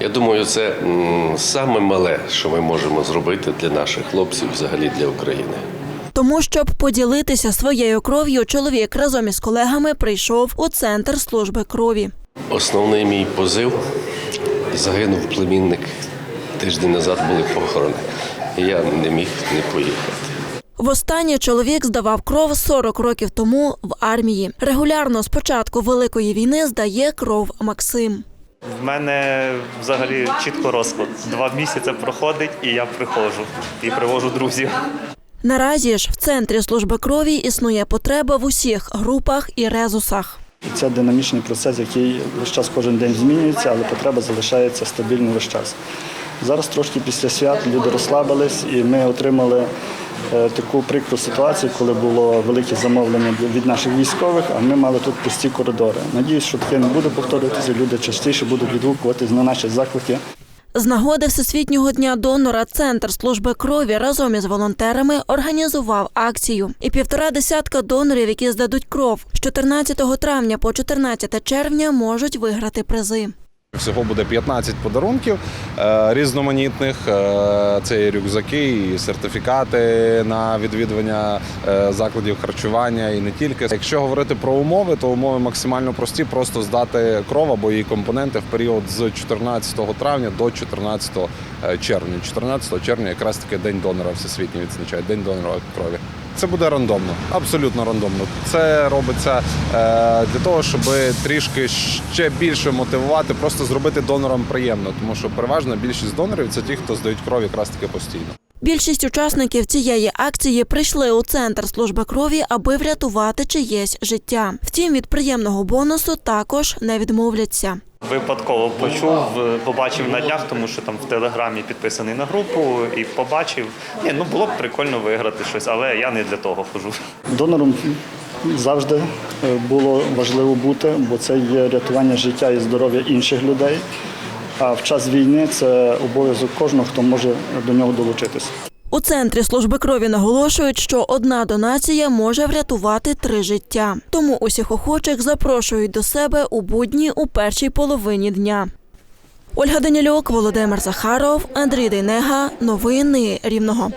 Я думаю, це саме мале, що ми можемо зробити для наших хлопців, взагалі для України. Тому, щоб поділитися своєю кров'ю, чоловік разом із колегами прийшов у центр служби крові. Основний мій позив загинув племінник. Тиждень назад були похорони. Я не міг не поїхати. Востаннє чоловік здавав кров 40 років тому в армії. Регулярно з початку великої війни здає кров Максим. В мене взагалі чітко розклад. Два місяці проходить, і я приходжу і привожу друзів. Наразі ж в центрі служби крові існує потреба в усіх групах і резусах. Це динамічний процес, який весь час кожен день змінюється, але потреба залишається стабільною весь час. Зараз трошки після свят люди розслабились, і ми отримали таку прикру ситуацію, коли було велике замовлення від наших військових, а ми мали тут пусті коридори. Надіюсь, що таке не буде повторюватися. Люди частіше будуть відгукуватись на наші заклики. З нагоди Всесвітнього дня донора Центр служби крові разом із волонтерами організував акцію. І півтора десятка донорів, які здадуть кров з 14 травня по 14 червня, можуть виграти призи. Всього буде 15 подарунків е, різноманітних. Е, Це і рюкзаки, і сертифікати на відвідування е, закладів харчування, і не тільки. Якщо говорити про умови, то умови максимально прості. Просто здати кров або її компоненти в період з 14 травня до 14 червня. 14 червня якраз таки день донора всесвітній відзначає день донора крові. Це буде рандомно, абсолютно рандомно. Це робиться е, для того, щоб трішки ще більше мотивувати, просто зробити донорам приємно, тому що переважна більшість донорів це ті, хто здають кров якраз таки постійно. Більшість учасників цієї акції прийшли у центр служби крові, аби врятувати чиєсь життя. Втім, від приємного бонусу також не відмовляться. Випадково почув, е, побачив на днях, тому що там в телеграмі підписаний на групу, і побачив. Ні, ну було б прикольно виграти щось, але я не для того хожу. Донором завжди е, було важливо бути, бо це є рятування життя і здоров'я інших людей. А в час війни це обов'язок кожного, хто може до нього долучитися. У центрі служби крові наголошують, що одна донація може врятувати три життя. Тому усіх охочих запрошують до себе у будні у першій половині дня. Ольга Данілюк, Володимир Захаров, Андрій Дейнега. Новини Рівного.